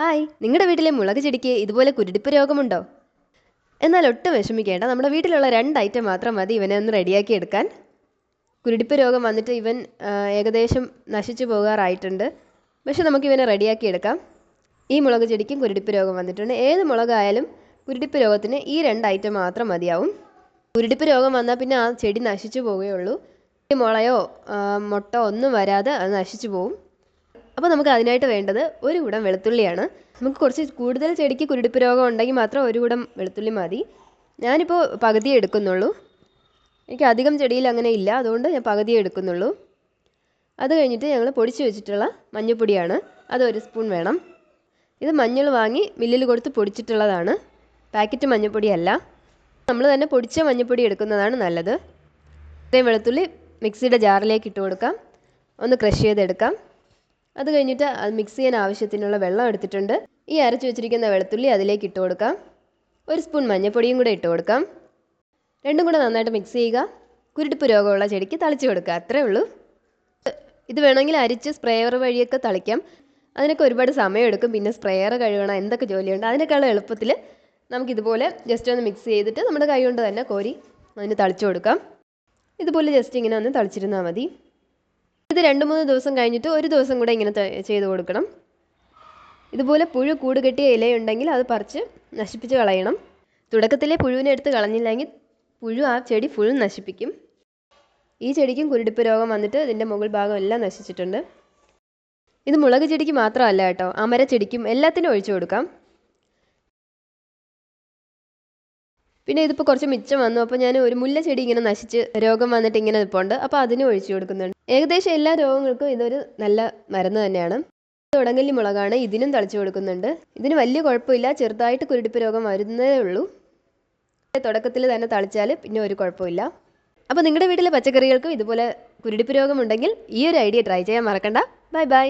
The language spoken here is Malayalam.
ഹായ് നിങ്ങളുടെ വീട്ടിലെ മുളക് ചെടിക്ക് ഇതുപോലെ കുരുടിപ്പ് രോഗമുണ്ടോ? എന്നാൽ ഒട്ടും വിഷമിക്കേണ്ട. നമ്മുടെ വീട്ടിലുള്ള രണ്ട് ഐറ്റം മാത്രം മതി ഇവനെ ഒന്ന് റെഡിയാക്കി എടുക്കാൻ. കുരുടിപ്പ് രോഗം വന്നിട്ട് ഇവൻ ഏകദേശം നശിച്ചു പോകാറായിട്ടുണ്ട്. പക്ഷെ നമുക്ക് ഇവനെ റെഡിയാക്കി എടുക്കാം. ഈ മുളക് ചെടിക്കും കുരുടിപ്പ് രോഗം വന്നിട്ടുണ്ട്. ഏത് മുളകായാലും കുരുടിപ്പ് രോഗത്തിന് ഈ രണ്ട് ഐറ്റം മാത്രം മതിയാവും. കുരുടിപ്പ് രോഗം വന്നാൽ പിന്നെ ആ ചെടി നശിച്ചു പോവുകയുള്ളൂ. മുളയോ മുട്ടോ ഒന്നും വരാതെ അത് നശിച്ചു പോവും. അപ്പോൾ നമുക്ക് അതിനായിട്ട് വേണ്ടത് ഒരു കൂടം വെളുത്തുള്ളിയാണ്. നമുക്ക് കുറച്ച് കൂടുതൽ ചെടിക്ക് കുരുടിപ്പ് രോഗം ഉണ്ടെങ്കിൽ മാത്രം ഒരു കൂടം വെളുത്തുള്ളി മതി. ഞാനിപ്പോൾ പകുതിയേ എടുക്കുന്നുള്ളൂ. എനിക്ക് അധികം ചെടിയിൽ അങ്ങനെ ഇല്ല. അതുകൊണ്ട് ഞാൻ പകുതിയേ എടുക്കുന്നുള്ളൂ. അത് കഴിഞ്ഞിട്ട് ഞങ്ങൾ പൊടിച്ച് വെച്ചിട്ടുള്ള മഞ്ഞൾപ്പൊടിയാണ് അത് ഒരു സ്പൂൺ വേണം. ഇത് മഞ്ഞൾ വാങ്ങി മില്ലിൽ കൊടുത്ത് പൊടിച്ചിട്ടുള്ളതാണ്. പാക്കറ്റ് മഞ്ഞൾപ്പൊടിയല്ല നമ്മൾ തന്നെ പൊടിച്ച മഞ്ഞൾപ്പൊടി എടുക്കുന്നതാണ് നല്ലത്. ഇത്രയും വെളുത്തുള്ളി മിക്സിയുടെ ജാറിലേക്ക് ഇട്ട് കൊടുക്കാം. ഒന്ന് ക്രഷ് ചെയ്തെടുക്കാം. അത് കഴിഞ്ഞിട്ട് അത് മിക്സ് ചെയ്യാൻ ആവശ്യത്തിനുള്ള വെള്ളം എടുത്തിട്ടുണ്ട്. ഈ അരച്ചു വെച്ചിരിക്കുന്ന വെളുത്തുള്ളി അതിലേക്ക് ഇട്ട് കൊടുക്കാം. ഒരു സ്പൂൺ മഞ്ഞൾപ്പൊടിയും കൂടെ ഇട്ട് കൊടുക്കാം. രണ്ടും കൂടെ നന്നായിട്ട് മിക്സ് ചെയ്യുക. കുരുട്ടിപ്പ് രോഗമുള്ള ചെടിക്ക് തളിച്ച് കൊടുക്കുക. അത്രേ ഉള്ളൂ. ഇത് വേണമെങ്കിൽ അരിച്ച് സ്പ്രേയർ വഴിയൊക്കെ തളിക്കാം. അതിനൊക്കെ ഒരുപാട് സമയമെടുക്കും പിന്നെ സ്പ്രേയർ കഴുകണം. എന്തൊക്കെ ജോലിയുണ്ട്. അതിനേക്കാളും എളുപ്പത്തിൽ നമുക്കിതുപോലെ ജസ്റ്റ് ഒന്ന് മിക്സ് ചെയ്തിട്ട് നമ്മുടെ കൈ കൊണ്ട് തന്നെ കോരി അതിന് തളിച്ചു കൊടുക്കാം. ഇതുപോലെ ജസ്റ്റ് ഇങ്ങനെ ഒന്ന് തളിച്ചിരുന്നാൽ മതി. ഇത് രണ്ട് മൂന്ന് ദിവസം കഴിഞ്ഞിട്ട് ഒരു ദിവസം കൂടെ ഇങ്ങനെ ചെയ്ത് കൊടുക്കണം. ഇതുപോലെ പുഴു കൂട് കെട്ടിയ ഇലയുണ്ടെങ്കിൽ അത് പറിച്ച് നശിപ്പിച്ച് കളയണം. തുടക്കത്തിലെ പുഴുവിനെടുത്ത് കളഞ്ഞില്ലെങ്കിൽ പുഴു ആ ചെടി ഫുൾ നശിപ്പിക്കും. ഈ ചെടിക്കും കുരുടിപ്പ് രോഗം വന്നിട്ട് ഇതിന്റെ മുകൾ ഭാഗം എല്ലാം നശിച്ചിട്ടുണ്ട്. ഇത് മുളക് ചെടിക്ക് മാത്രമല്ല കേട്ടോ അമര ചെടിക്കും എല്ലാത്തിനും ഒഴിച്ചു കൊടുക്കാം. പിന്നെ ഇതിപ്പോൾ കുറച്ച് മിച്ചം വന്നു. അപ്പോൾ ഞാൻ ഒരു മുല്ല ചെടി ഇങ്ങനെ നശിച്ച് രോഗം വന്നിട്ട് ഇങ്ങനെ നിൽപ്പുണ്ട് അപ്പോൾ അതിനും ഒഴിച്ചു കൊടുക്കുന്നുണ്ട്. ഏകദേശം എല്ലാ രോഗങ്ങൾക്കും ഇതൊരു നല്ല മരുന്ന് തന്നെയാണ്. തുടങ്ങല്ലി മുളകാണ്. ഇതിനും തളിച്ചു കൊടുക്കുന്നുണ്ട്. ഇതിന് വലിയ കുഴപ്പമില്ല. ചെറുതായിട്ട് കുരുടിപ്പ് രോഗം വരുന്നേ ഉള്ളൂ. തുടക്കത്തിൽ തന്നെ തളിച്ചാൽ പിന്നെ ഒരു കുഴപ്പമില്ല. അപ്പോൾ നിങ്ങളുടെ വീട്ടിലെ പച്ചക്കറികൾക്കും ഇതുപോലെ കുരുടിപ്പ് രോഗമുണ്ടെങ്കിൽ ഈ ഒരു ഐഡിയ ട്രൈ ചെയ്യാൻ മറക്കണ്ട. Bye bye.